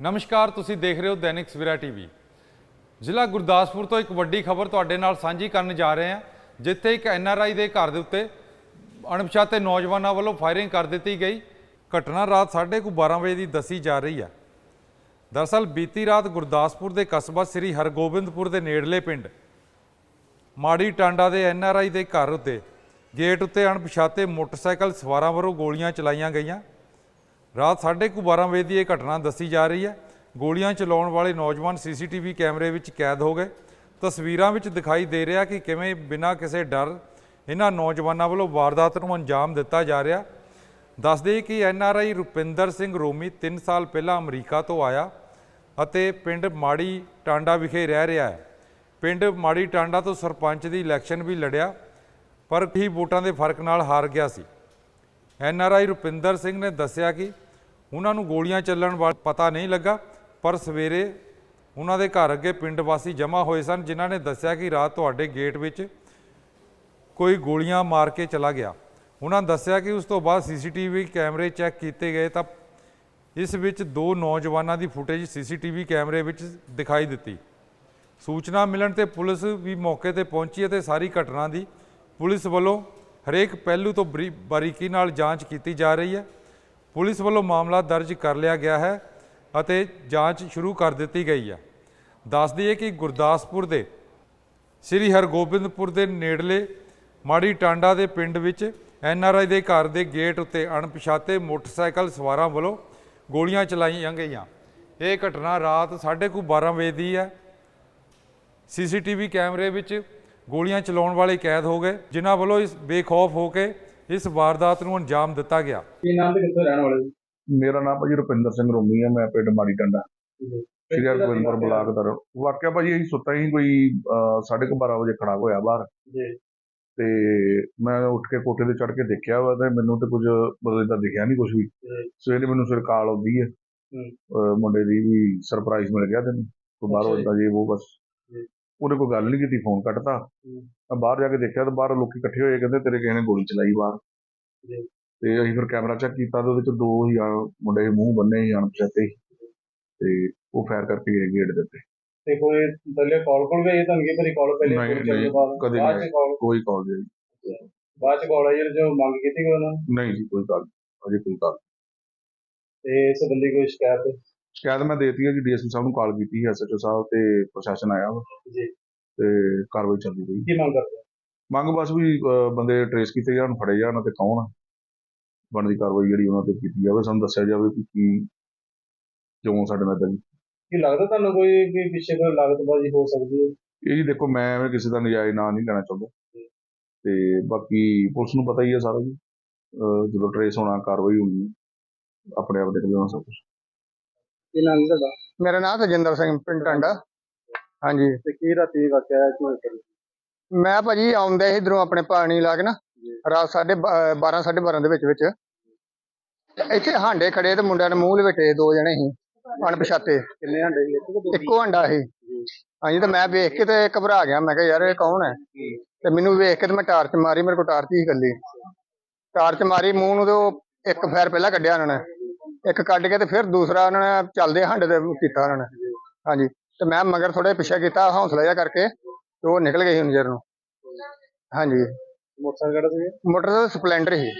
ਨਮਸਕਾਰ, ਤੁਸੀਂ ਦੇਖ ਰਹੇ ਹੋ ਦੈਨਿਕ ਸਵੇਰਾ ਟੀਵੀ। ਜ਼ਿਲ੍ਹਾ ਗੁਰਦਾਸਪੁਰ ਤੋਂ ਇੱਕ ਵੱਡੀ ਖਬਰ ਤੁਹਾਡੇ ਨਾਲ ਸਾਂਝੀ ਕਰਨ ਜਾ ਰਹੇ ਹਾਂ, ਜਿੱਥੇ ਇੱਕ ਐਨਆਰਆਈ ਦੇ ਘਰ ਦੇ ਉੱਤੇ ਅਣਪਛਾਤੇ ਨੌਜਵਾਨਾਂ ਵੱਲੋਂ ਫਾਇਰਿੰਗ ਕਰ ਦਿੱਤੀ ਗਈ। ਘਟਨਾ ਰਾਤ 12:30 ਵਜੇ ਦੀ ਦੱਸੀ ਜਾ ਰਹੀ ਹੈ। ਦਰਅਸਲ, ਬੀਤੀ ਰਾਤ ਗੁਰਦਾਸਪੁਰ ਦੇ ਕਸਬਾ ਸ੍ਰੀ ਹਰਗੋਬਿੰਦਪੁਰ ਦੇ ਨੇੜਲੇ ਪਿੰਡ ਮਾੜੀ ਟਾਂਡਾ ਦੇ ਐਨਆਰਆਈ ਦੇ ਘਰ ਉੱਤੇ ਗੇਟ ਉੱਤੇ ਅਣਪਛਾਤੇ ਮੋਟਰਸਾਈਕਲ ਸਵਾਰਾਂ ਵੱਲੋਂ ਗੋਲੀਆਂ ਚਲਾਈਆਂ ਗਈਆਂ। ਰਾਤ 12:30 ਵਜੇ ਦੀ ਇਹ ਘਟਨਾ ਦੱਸੀ ਜਾ ਰਹੀ ਹੈ। ਗੋਲੀਆਂ ਚਲਾਉਣ ਵਾਲੇ ਨੌਜਵਾਨ ਸੀਸੀਟੀਵੀ ਕੈਮਰੇ ਵਿੱਚ ਕੈਦ ਹੋ ਗਏ। ਤਸਵੀਰਾਂ ਵਿੱਚ ਦਿਖਾਈ ਦੇ ਰਿਹਾ ਕਿ ਕਿਵੇਂ ਬਿਨਾਂ ਕਿਸੇ ਡਰ ਇਹਨਾਂ ਨੌਜਵਾਨਾਂ ਵੱਲੋਂ ਵਾਰਦਾਤ ਨੂੰ ਅੰਜਾਮ ਦਿੱਤਾ ਜਾ ਰਿਹਾ। ਦੱਸ ਦੇਈਏ ਕਿ ਐਨਆਰਆਈ ਰੁਪਿੰਦਰ ਸਿੰਘ ਰੋਮੀ 3 ਸਾਲ ਪਹਿਲਾਂ ਅਮਰੀਕਾ ਤੋਂ ਆਇਆ ਅਤੇ ਪਿੰਡ ਮਾੜੀ ਟਾਂਡਾ ਵਿਖੇ ਰਹਿ ਰਿਹਾ ਹੈ। ਪਿੰਡ ਮਾੜੀ ਟਾਂਡਾ ਤੋਂ ਸਰਪੰਚ ਦੀ ਇਲੈਕਸ਼ਨ ਵੀ ਲੜਿਆ, ਪਰ ਹੀ ਵੋਟਾਂ ਦੇ ਫ਼ਰਕ ਨਾਲ ਹਾਰ ਗਿਆ ਸੀ। N R I Rupinder Singh ਨੇ ਦੱਸਿਆ ਕਿ ਉਹਨਾਂ ਨੂੰ ਗੋਲੀਆਂ ਚੱਲਣ ਵਾਲਾ ਪਤਾ ਨਹੀਂ ਲੱਗਾ, ਪਰ ਸਵੇਰੇ ਉਹਨਾਂ ਦੇ ਘਰ ਅੱਗੇ ਪਿੰਡ ਵਾਸੀ ਜਮ੍ਹਾਂ ਹੋਏ ਸਨ, ਜਿਨ੍ਹਾਂ ਨੇ ਦੱਸਿਆ ਕਿ ਰਾਤ ਤੁਹਾਡੇ ਗੇਟ ਵਿੱਚ ਕੋਈ ਗੋਲੀਆਂ ਮਾਰ ਕੇ ਚਲਾ ਗਿਆ। ਉਹਨਾਂ ਦੱਸਿਆ ਕਿ ਉਸ ਤੋਂ ਬਾਅਦ ਸੀਸੀਟੀਵੀ ਕੈਮਰੇ ਚੈੱਕ ਕੀਤੇ ਗਏ ਤਾਂ ਇਸ ਵਿੱਚ ਦੋ ਨੌਜਵਾਨਾਂ ਦੀ ਫੁਟੇਜ ਸੀਸੀਟੀਵੀ ਕੈਮਰੇ ਵਿੱਚ ਦਿਖਾਈ ਦਿੱਤੀ। ਸੂਚਨਾ ਮਿਲਣ ਤੇ ਪੁਲਿਸ ਵੀ ਮੌਕੇ ਤੇ ਪਹੁੰਚੀ ਅਤੇ ਸਾਰੀ ਘਟਨਾ ਦੀ ਪੁਲਿਸ ਵੱਲੋਂ ਹਰੇਕ ਪਹਿਲੂ ਤੋਂ ਬਰੀ- ਬਾਰੀਕੀ ਨਾਲ ਜਾਂਚ ਕੀਤੀ ਜਾ ਰਹੀ ਹੈ। ਪੁਲਿਸ ਵੱਲੋਂ ਮਾਮਲਾ ਦਰਜ ਕਰ ਲਿਆ ਗਿਆ ਹੈ ਅਤੇ ਜਾਂਚ ਸ਼ੁਰੂ ਕਰ ਦਿੱਤੀ ਗਈ ਹੈ। ਦੱਸ ਦਈਏ ਕਿ ਗੁਰਦਾਸਪੁਰ ਦੇ ਸ੍ਰੀ ਹਰਗੋਬਿੰਦਪੁਰ ਦੇ ਨੇੜਲੇ ਮਾੜੀ ਟਾਂਡਾ ਦੇ ਪਿੰਡ ਵਿੱਚ ਐੱਨ ਆਰ ਆਈ ਦੇ ਘਰ ਦੇ ਗੇਟ ਉੱਤੇ ਅਣਪਛਾਤੇ ਮੋਟਰਸਾਈਕਲ ਸਵਾਰਾਂ ਵੱਲੋਂ ਗੋਲੀਆਂ ਚਲਾਈਆਂ ਗਈਆਂ। ਇਹ ਘਟਨਾ ਰਾਤ 12:30 ਵਜੇ ਦੀ ਹੈ। ਸੀਸੀਟੀਵੀ ਕੈਮਰੇ ਵਿੱਚ ਗੋਲੀਆਂ ਚਲਾਉਣ ਵਾਲੇ ਕੈਦ ਹੋ ਗਏ ਜਿਨ੍ਹਾਂ ਵੱਲੋਂ ਇਸ ਬੇਖੌਫ ਹੋ ਕੇ ਇਸ ਵਾਰਦਾਤ ਨੂੰ ਅੰਜਾਮ ਦਿੱਤਾ ਗਿਆ। ਕੀ ਨਾਮ ਤੇ ਕਿੱਥੋਂ ਰਹਿਣ ਵਾਲੇ ਜੀ ਮੇਰਾ ਨਾਮ ਭਾਜੀ ਰੁਪਿੰਦਰ ਸਿੰਘ ਰੋਮੀ ਹੈ ਮੈਂ ਪਿੰਡ ਮਾੜੀ ਟੰਡਾ। ਸ਼੍ਰੀ ਹਰਗੋਬਿੰਦਪੁਰ ਬਲਾਕ ਦਾ। ਵਾਕਿਆ ਭਾਜੀ ਅਸੀਂ ਸੁੱਤਾ ਹੀ ਕੋਈ 12:30 ਵਜੇ ਖੜਾ ਹੋਇਆ ਬਾਹਰ। ਜੀ। ਤੇ ਮੈਂ ਉੱਠ ਕੇ ਕੋਠੇ ਤੇ ਚੜ੍ਹ ਕੇ ਦੇਖਿਆ ਵਾ ਤੇ ਮੈਨੂੰ ਤੇ ਕੁਝ ਬਦਲ ਦਾ ਦਿਖਿਆ ਨਹੀਂ ਕੁਝ ਵੀ। ਸਵੇਰੇ ਮੈਨੂੰ ਸਵੇਰ ਕਾਲ ਆਉਂਦੀ ਹੈ। ਮੁੰਡੇ ਦੀ ਵੀ ਸਰਪ੍ਰਾਈਜ਼ ਮਿਲ ਗਿਆ ਤੈਨੂੰ। ਕੋਈ ਬਾਹਰੋਂ। ਇਦਾਂ ਜੇ। ਉਹ ਬਸ। ਜੀ। ਉਹਨੇ ਕੋਈ ਗੱਲ ਨਹੀਂ ਕੀਤੀ ਫੋਨ ਕੱਟਤਾ। ਮੈਂ ਬਾਹਰ ਜਾ ਕੇ ਦੇਖਿਆ ਤੇ ਬਾਹਰ ਲੋਕੀ ਇਕੱਠੇ ਹੋਏ ਕਹਿੰਦੇ ਤੇਰੇ ਕਿਸੇ ਨੇ ਗੋਲੀ ਚਲਾਈ ਬਾਹਰ। ਤੇ ਅਸੀਂ ਫਿਰ ਕੈਮਰਾ ਚੈੱਕ ਕੀਤਾ ਤੇ ਉਹਦੇ ਚ ਦੋ ਹੀ ਮੁੰਡੇ ਮੂੰਹ ਬੰਨੇ ਸੀ ਅਣਪਛਾਤੇ। ਤੇ ਉਹ ਫਾਇਰ ਕਰਕੇ ਗਏ ਗੇਟ ਦੇ ਉੱਤੇ ਤੇ ਕੋਈ ਪਹਿਲੇ ਕਾਲ ਕੋਲ ਗਈ ਤੁਹਾਨੂੰ ਕੀ ਤੇਰੀ ਕਾਲ ਪਹਿਲੇ ਨਹੀਂ, ਤੋਂ ਕਦੇ ਕੋਈ ਕਾਲ ਨਹੀਂ ਬਾਅਦ ਚ ਕਾਲ ਆਈ ਜੋ ਮੰਗ ਕੀਤੀ ਉਹਨਾਂ ਨੇ? ਨਹੀਂ ਜੀ ਕੋਈ ਕਾਲ ਅਜੇ ਕੋਈ ਕਾਲ ਤੇ ਇਸ ਸੰਬੰਧੀ ਕੋਈ ਸ਼ਿਕਾਇਤ? ਸ਼ਿਕਾਇਤ ਮੈਂ ਦੇਤੀ ਹੈ ਜੀ ਡੀਐਸਪੀ ਸਾਹਿਬ ਨੂੰ ਕਾਲ ਕੀਤੀ ਹੈ ਐਸਐਚਓ ਸਾਹਿਬ ਤੇ ਪ੍ਰਸ਼ਾਸਨ ਆਇਆ ਵਾ। ਜੀ। ਤੇ ਕਾਰਵਾਈ ਚੱਲਦੀ ਪਈ ਕੀ ਮੰਗ ਕਰਦੇ ਮੰਗ ਬਸ ਵੀ ਅਹ, ਬੰਦੇ ਟਰੇਸ ਕੀਤੇ ਜਾਣ ਫੜੇ ਜਾਣ ਅਤੇ ਕੌਣ ਆ? ਬਣਦੀ ਕਾਰਵਾਈ ਜਿਹੜੀ ਉਹਨਾਂ ਤੇ ਕੀਤੀ ਜਾਵੇ ਸਾਨੂੰ ਦੱਸਿਆ ਜਾਵੇ ਕਿ ਕੀ ਕਿਉਂ ਸਾਡੇ ਨਾਲ ਏਦਾਂ ਕੀ ਲੱਗਦਾ ਤੁਹਾਨੂੰ ਕੋਈ ਵੀ ਪਿੱਛੇ ਕੋਈ ਲਾਗਤਬਾਜ਼ੀ ਹੋ ਸਕਦੀ ਹੈ? ਇਹ ਜੀ ਦੇਖੋ ਮੈਂ ਐਵੇਂ ਕਿਸੇ ਦਾ ਨਜਾਇਜ਼ ਨਾਂ ਨਹੀਂ ਲੈਣਾ ਚਾਹੁੰਦਾ। ਤੇ ਬਾਕੀ ਪੁਲਿਸ ਨੂੰ ਪਤਾ ਹੀ ਹੈ ਸਾਰਾ ਜੀ। ਅਹ, ਜਦੋਂ ਟਰੇਸ ਹੋਣਾ ਕਾਰਵਾਈ ਹੋਣੀ ਹੈ। ਆਪਣੇ ਆਪ ਦੇਖ ਲੈਣਾ ਸਭ ਕੁਛ। ਕੀ ਨਾਮ ਤੁਹਾਡਾ? ਮੇਰਾ ਨਾਮ ਤਜਿੰਦਰ ਸਿੰਘ ਪਿੰਡ ਟਾਂਡਾ। ਹਾਂਜੀ। ਤੇ ਕੀ ਰਾਤੀ ਵਾਕਿਆ ਹੈ ਕਿਉਂ ਕਰੀ ਮੈਂ ਭਾਜੀ ਆਉਂਦਾ ਸੀ ਇਧਰੋਂ ਆਪਣੇ ਪਾਣੀ ਲਾ ਕੇ ਨਾ ਰਾਤ ਸਾਢੇ 12 12:30 ਦੇ ਵਿੱਚ ਵਿੱਚ। ਇੱਥੇ ਹਾਂਡੇ ਖੜੇ ਤੇ ਮੁੰਡਿਆਂ ਨੇ ਮੂੰਹ ਲਵੇਟੇ ਦੋ ਜਣੇ ਸੀ ਅਣਪਛਾਤੇ। ਕਿੰਨੇ ਹੰਡੇ ਸੀ ਇੱਥੇ? ਕਿ ਦੋ? ਇੱਕੋ ਹੰਡਾ ਸੀ। ਹਾਂਜੀ ਤੇ ਮੈਂ ਵੇਖ ਕੇ ਤੇ ਘਬਰਾ ਗਿਆ ਮੈਂ ਕਿਹਾ ਯਾਰ ਇਹ ਕੌਣ ਹੈ? ਤੇ ਮੈਨੂੰ ਵੇਖ ਕੇ ਤੇ ਮੈਂ ਟਾਰਚ ਮਾਰੀ ਮੇਰੇ ਕੋਲ ਟਾਰਚ ਹੀ ਇਕੱਲੀ। ਟਾਰਚ ਮਾਰੀ ਮੂੰਹ ਨੂੰ ਤੇ ਉਹ ਇੱਕ ਫੈਰ ਪਹਿਲਾਂ ਕੱਢਿਆ ਉਹਨਾਂ ਨੇ। ਇੱਕ ਕੱਢ ਕੇ ਤੇ ਫਿਰ ਦੂਸਰਾ ਉਹਨਾਂ ਨੇ ਚੱਲਦੇ ਹੰਡੇ ਤੇ ਕੀਤਾ ਉਹਨਾਂ ਨੇ। ਹਾਂਜੀ। ਤੇ ਮੈਂ ਮਗਰ ਥੋੜੇ ਪਿੱਛੇ ਕੀਤਾ ਹੌਸਲਾ ਜਿਹਾ ਕਰਕੇ ਤੇ ਉਹ ਨਿਕਲ ਗਏ ਸੀ ਨਜ਼ਰ ਨੂੰ। ਹਾਂਜੀ। ਮੋਟਰਸਾਈਕਲ ਕਿਹੜਾ ਸੀ? ਮੋਟਰ ਦਾ ਸਪਲੈਂਡਰ ਸੀ।